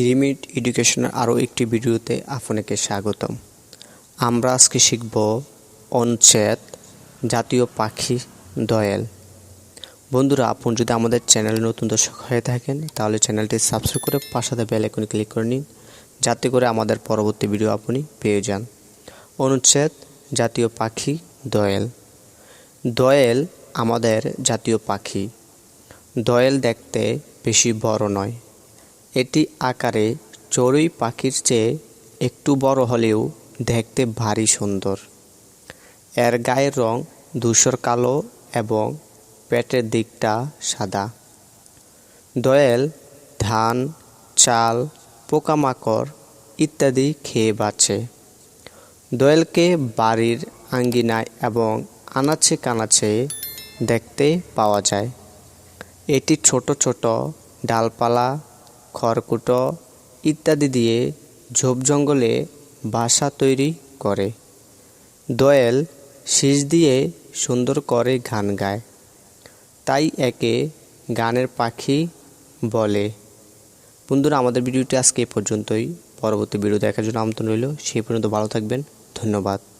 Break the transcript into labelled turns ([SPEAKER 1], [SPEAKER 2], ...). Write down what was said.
[SPEAKER 1] Three minute এডুকেশনের আরও একটি ভিডিওতে আপনাকে স্বাগতম। আমরা আজকে শিখব অনুচ্ছেদ জাতীয় পাখি দয়াল। বন্ধুরা, আপনি যদি আমাদের চ্যানেলে নতুন দর্শক হয়ে থাকেন, তাহলে চ্যানেলটি সাবস্ক্রাইব করে পাশাতে বেল আইকনে ক্লিক করে নিন, যাতে করে আমাদের পরবর্তী ভিডিও আপনি পেয়ে যান। অনুচ্ছেদ, জাতীয় পাখি দয়াল। দোয়েল আমাদের জাতীয় পাখি। দোয়েল দেখতে বেশি বড় নয়। এটি আকারে চড়ুই পাখির চেয়ে একটু বড় হলেও দেখতে ভারী সুন্দর। এর গায়ের রং ধূসর কালো এবং পেটের দিকটা সাদা। দোয়েল, ধান, চাল, পোকামাকড় ইত্যাদি খেয়ে বাঁচে। দোয়েলকে বাড়ির আঙ্গিনায় এবং আনাচে কানাচে দেখতে পাওয়া যায়। এটি ছোট ছোট ডালপালা খড়কুটো ইত্যাদি দিয়ে ঝোপ জঙ্গলে বাসা তৈরি করে। দোয়েল শীষ দিয়ে সুন্দর করে গান গায়। তাই একে গানের পাখি বলে। বন্ধুরা, আমাদের ভিডিওটি আজকে এ পর্যন্তই। পরবর্তী ভিডিও দেখার জন্য আমন্ত্রণ রইল। সেই পর্যন্ত ভালো থাকবেন। ধন্যবাদ।